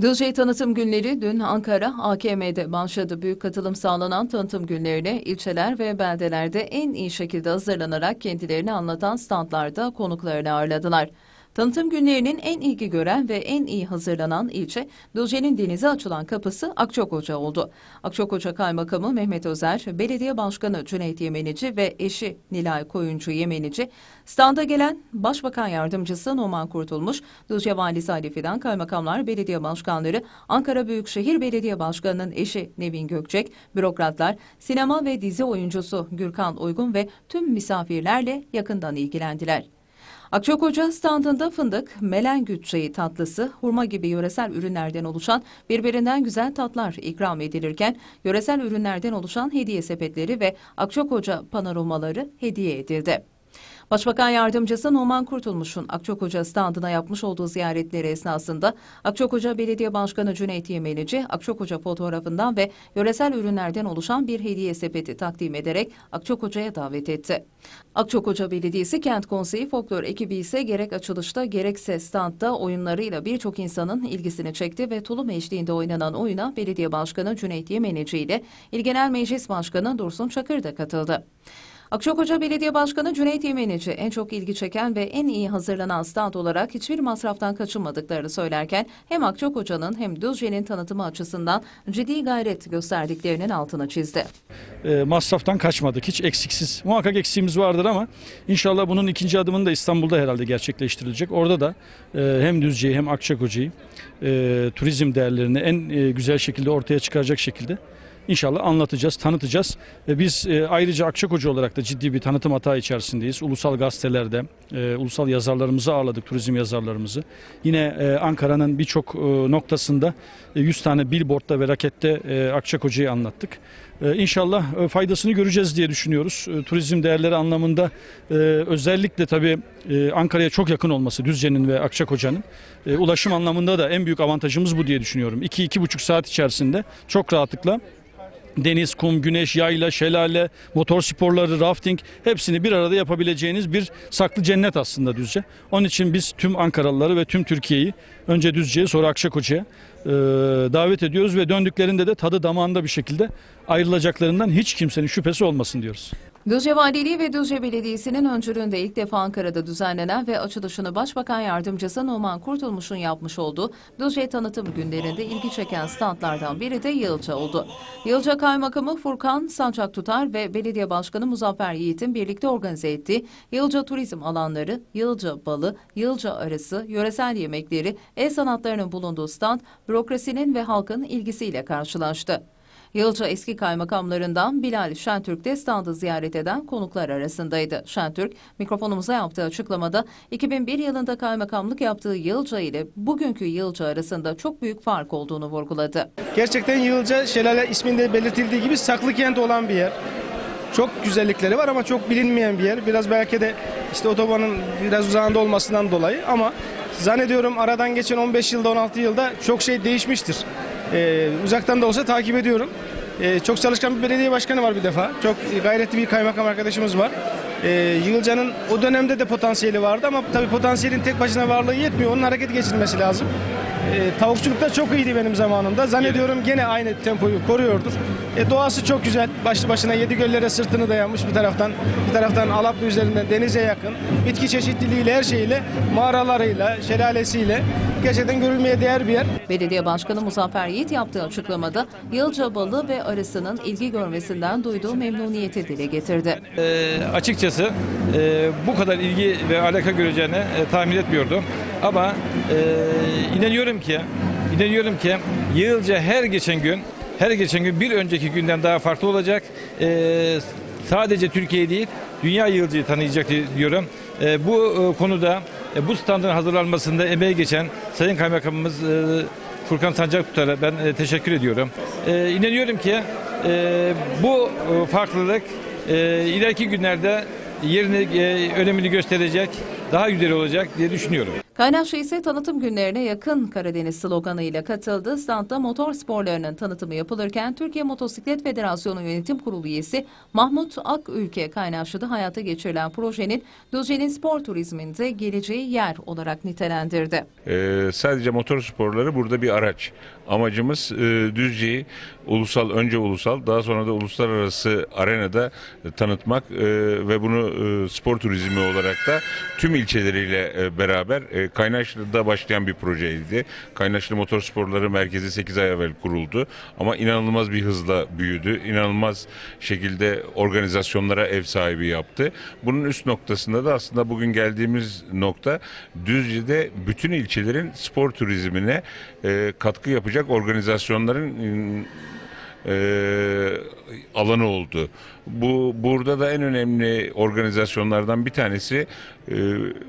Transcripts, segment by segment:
Düzce tanıtım günleri dün Ankara AKM'de başladı. Büyük katılım sağlanan tanıtım günlerine ilçeler ve beldelerde en iyi şekilde hazırlanarak kendilerini anlatan standlarda konuklarını ağırladılar. Tanıtım günlerinin en ilgi gören ve en iyi hazırlanan ilçe Düzce'nin denize açılan kapısı Akçakoca oldu. Akçakoca Kaymakamı Mehmet Özer, Belediye Başkanı Cüneyt Yemenici ve eşi Nilay Koyuncu Yemenici, standa gelen Başbakan Yardımcısı Numan Kurtulmuş, Düzce Valisi Ali Fidan, Kaymakamlar, Belediye Başkanları, Ankara Büyükşehir Belediye Başkanı'nın eşi Nevin Gökçek, bürokratlar, sinema ve dizi oyuncusu Gürkan Uygun ve tüm misafirlerle yakından ilgilendiler. Akçakoca standında fındık, melengüt çayı tatlısı, hurma gibi yöresel ürünlerden oluşan birbirinden güzel tatlar ikram edilirken yöresel ürünlerden oluşan hediye sepetleri ve Akçakoca panorumaları hediye edildi. Başbakan Yardımcısı Numan Kurtulmuş'un Akçakoca standına yapmış olduğu ziyaretleri esnasında Akçakoca Belediye Başkanı Cüneyt Yemenici, Akçakoca fotoğrafından ve yöresel ürünlerden oluşan bir hediye sepeti takdim ederek Akçakoca'ya davet etti. Akçakoca Belediyesi Kent Konseyi Folklor ekibi ise gerek açılışta gerekse standta oyunlarıyla birçok insanın ilgisini çekti ve tulum eşliğinde oynanan oyuna Belediye Başkanı Cüneyt Yemenici ile İl Genel Meclis Başkanı Dursun Çakır da katıldı. Akçakoca Belediye Başkanı Cüneyt Yemenici en çok ilgi çeken ve en iyi hazırlanan stand olarak hiçbir masraftan kaçınmadıklarını söylerken hem Akçakoca'nın hem Düzce'nin tanıtımı açısından ciddi gayret gösterdiklerinin altını çizdi. e, masraftan kaçmadık. Hiç eksiksiz. Muhakkak eksiğimiz vardır ama inşallah bunun ikinci adımını da İstanbul'da herhalde gerçekleştirilecek. Orada da e, hem Düzce'yi hem Akçakoca'yı e, turizm değerlerini en e, güzel şekilde ortaya çıkaracak şekilde İnşallah anlatacağız, tanıtacağız. Ve biz e, ayrıca Akçakoca olarak da ciddi bir tanıtım hata içerisindeyiz. Ulusal gazetelerde, e, ulusal yazarlarımızı ağırladık, turizm yazarlarımızı. Yine e, Ankara'nın birçok e, noktasında e, 100 tane billboardda ve rakette e, Akçakoca'yı anlattık. E, İnşallah e, faydasını göreceğiz diye düşünüyoruz. E, Turizm değerleri anlamında e, özellikle tabii e, Ankara'ya çok yakın olması Düzce'nin ve Akçakoca'nın e, ulaşım anlamında da en büyük avantajımız bu diye düşünüyorum. 2-2,5 saat içerisinde çok rahatlıkla deniz, kum, güneş, yayla, şelale, motor sporları, rafting hepsini bir arada yapabileceğiniz bir saklı cennet aslında Düzce. Onun için biz tüm Ankaralıları ve tüm Türkiye'yi önce Düzce'ye sonra Akçakoca'ya e, davet ediyoruz ve döndüklerinde de tadı damağında bir şekilde ayrılacaklarından hiç kimsenin şüphesi olmasın diyoruz. Düzce Valiliği ve Düzce Belediyesi'nin öncülüğünde ilk defa Ankara'da düzenlenen ve açılışını Başbakan Yardımcısı Numan Kurtulmuş'un yapmış olduğu Düzce tanıtım günlerinde ilgi çeken standlardan biri de Yılca oldu. Yılca Kaymakamı Furkan Sancak Tutar ve Belediye Başkanı Muzaffer Yiğit'in birlikte organize ettiği Yılca turizm alanları, Yılca balı, Yılca arısı, yöresel yemekleri, el sanatlarının bulunduğu stand bürokrasinin ve halkın ilgisiyle karşılaştı. Yılca eski kaymakamlarından Bilal Şentürk de standı ziyaret eden konuklar arasındaydı. Şentürk, mikrofonumuza yaptığı açıklamada 2001 yılında kaymakamlık yaptığı Yılca ile bugünkü Yılca arasında çok büyük fark olduğunu vurguladı. Gerçekten Yılca Şelale isminde belirtildiği gibi saklı kent olan bir yer. Çok güzellikleri var ama çok bilinmeyen bir yer. Biraz belki de işte otobanın biraz uzağında olmasından dolayı ama zannediyorum aradan geçen 15 yılda 16 yılda çok şey değişmiştir. Ee, uzaktan da olsa takip ediyorum. Ee, çok çalışkan bir belediye başkanı var bir defa. Çok gayretli bir kaymakam arkadaşımız var. Ee, Yılca'nın o dönemde de potansiyeli vardı ama tabii potansiyelin tek başına varlığı yetmiyor. Onun hareket geçirmesi lazım. Ee, tavukçulukta çok iyiydi benim zamanımda. Zannediyorum gene aynı tempoyu koruyordur. E, doğası çok güzel. Başlı başına yedi göllere sırtını dayanmış bir taraftan. Bir taraftan Alaplı üzerinden denize yakın. Bitki çeşitliliğiyle her şeyiyle, mağaralarıyla, şelalesiyle gerçekten görülmeye değer bir yer. Belediye Başkanı Muzaffer Yiğit yaptığı açıklamada Yılca balı ve arısının ilgi görmesinden duyduğu memnuniyeti dile getirdi. Ee, açıkçası e, bu kadar ilgi ve alaka göreceğini e, tahmin etmiyordum. Ama e, inanıyorum ki, inanıyorum ki Yığılca her geçen gün, her geçen gün bir önceki günden daha farklı olacak. E, sadece Türkiye değil, dünya Yığılca'yı tanıyacak diyorum. E, bu e, konuda e, bu standın hazırlanmasında emeği geçen Sayın Kaymakamımız e, Furkan Sancak Tutar'a ben e, teşekkür ediyorum. E, inanıyorum ki e, bu e, farklılık e, ileriki günlerde yerini, e, önemini gösterecek, daha güzel olacak diye düşünüyorum. Kaynaşlı ise tanıtım günlerine yakın Karadeniz sloganıyla katıldı. Standta motor sporlarının tanıtımı yapılırken Türkiye Motosiklet Federasyonu Yönetim Kurulu üyesi Mahmut Akülke Kaynaşlı'da hayata geçirilen projenin Düzce'nin spor turizminde geleceği yer olarak nitelendirdi. Ee, sadece motor sporları burada bir araç. Amacımız e, Düzce'yi ulusal, önce ulusal, daha sonra da uluslararası arenada e, tanıtmak e, ve bunu e, spor turizmi olarak da tüm ilçeleriyle e, beraber e, Kaynaşlı'da başlayan bir projeydi. Kaynaşlı Motor Sporları Merkezi 8 ay evvel kuruldu ama inanılmaz bir hızla büyüdü. İnanılmaz şekilde organizasyonlara ev sahibi yaptı. Bunun üst noktasında da aslında bugün geldiğimiz nokta Düzce'de bütün ilçelerin spor turizmine e, katkı yapacak organizasyonların e, alanı oldu. Bu burada da en önemli organizasyonlardan bir tanesi e,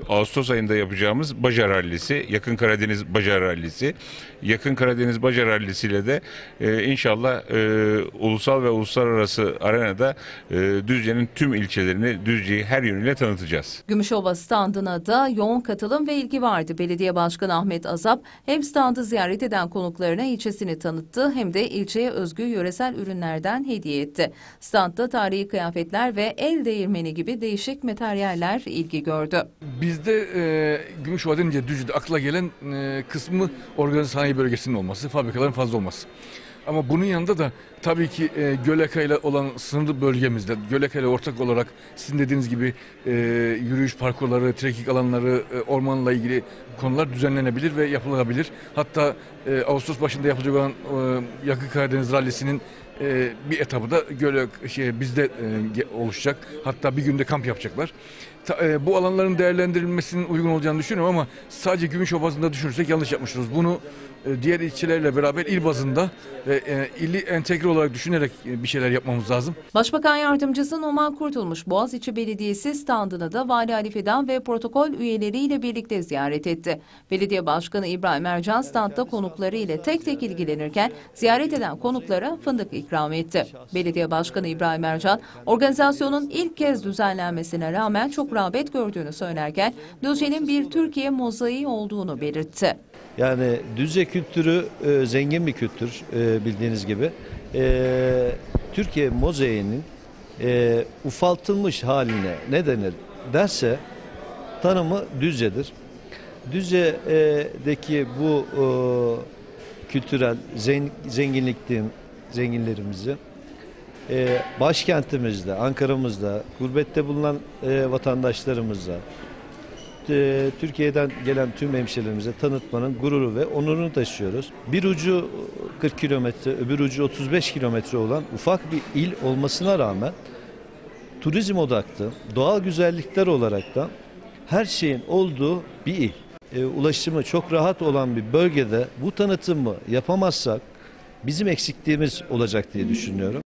Ağustos ayında yapacağımız Baca Rallisi, Yakın Karadeniz Baca Rallisi. Yakın Karadeniz Baca Rallisi ile de e, inşallah e, ulusal ve uluslararası arenada e, Düzce'nin tüm ilçelerini, Düzce'yi her yönüyle tanıtacağız. Gümüşova standına da yoğun katılım ve ilgi vardı. Belediye Başkanı Ahmet Azap hem standı ziyaret eden konuklarına ilçesini tanıttı hem de ilçeye özgü yöresel ürünlerden hediye etti. Standta tarihi kıyafetler ve el değirmeni gibi değişik materyaller ilgi gördü. Bizde e, Gümüşova denince Düzce'de akla gelen e, kısmı organize sanayi bölgesinin olması, fabrikaların fazla olması. Ama bunun yanında da tabii ki e, Göleka ile olan sınırlı bölgemizde, Göleka ile ortak olarak sizin dediğiniz gibi e, yürüyüş parkurları, trekking alanları, e, ormanla ilgili konular düzenlenebilir ve yapılabilir. Hatta e, Ağustos başında yapılacak olan e, Yakın Karadeniz Rallisi'nin e, bir etabı da göle şey bizde e, oluşacak. Hatta bir günde kamp yapacaklar. Ta- e, bu alanların değerlendirilmesinin uygun olacağını düşünüyorum ama sadece Gümüşova bazında düşünürsek yanlış yapmışız. Bunu e, diğer ilçelerle beraber il bazında ve e, ili entegre olarak düşünerek e, bir şeyler yapmamız lazım. Başbakan Yardımcısı Numan Kurtulmuş Boğaziçi Belediyesi standını da Vali Ali Fidan ve protokol üyeleriyle birlikte ziyaret etti. Belediye Başkanı İbrahim Ercan standta konukları ile tek tek ilgilenirken ziyaret eden konuklara fındık ikram etti. Belediye Başkanı İbrahim Ercan organizasyonun ilk kez düzenlenmesine rağmen çok rağbet gördüğünü söylerken Düzce'nin bir Türkiye mozaiği olduğunu belirtti. Yani Düzce kültürü e, zengin bir kültür e, bildiğiniz gibi. E, Türkiye mozaiğinin e, ufaltılmış haline ne denir derse tanımı Düzce'dir. Düzce'deki bu e, kültürel zen, zenginlikliğin zenginlerimizi e, başkentimizde, Ankara'mızda, gurbette bulunan e, vatandaşlarımızla, e, Türkiye'den gelen tüm hemşehrilerimize tanıtmanın gururu ve onurunu taşıyoruz. Bir ucu 40 kilometre, öbür ucu 35 kilometre olan ufak bir il olmasına rağmen turizm odaklı, doğal güzellikler olarak da her şeyin olduğu bir il. E, ulaşımı çok rahat olan bir bölgede bu tanıtımı yapamazsak bizim eksikliğimiz olacak diye düşünüyorum.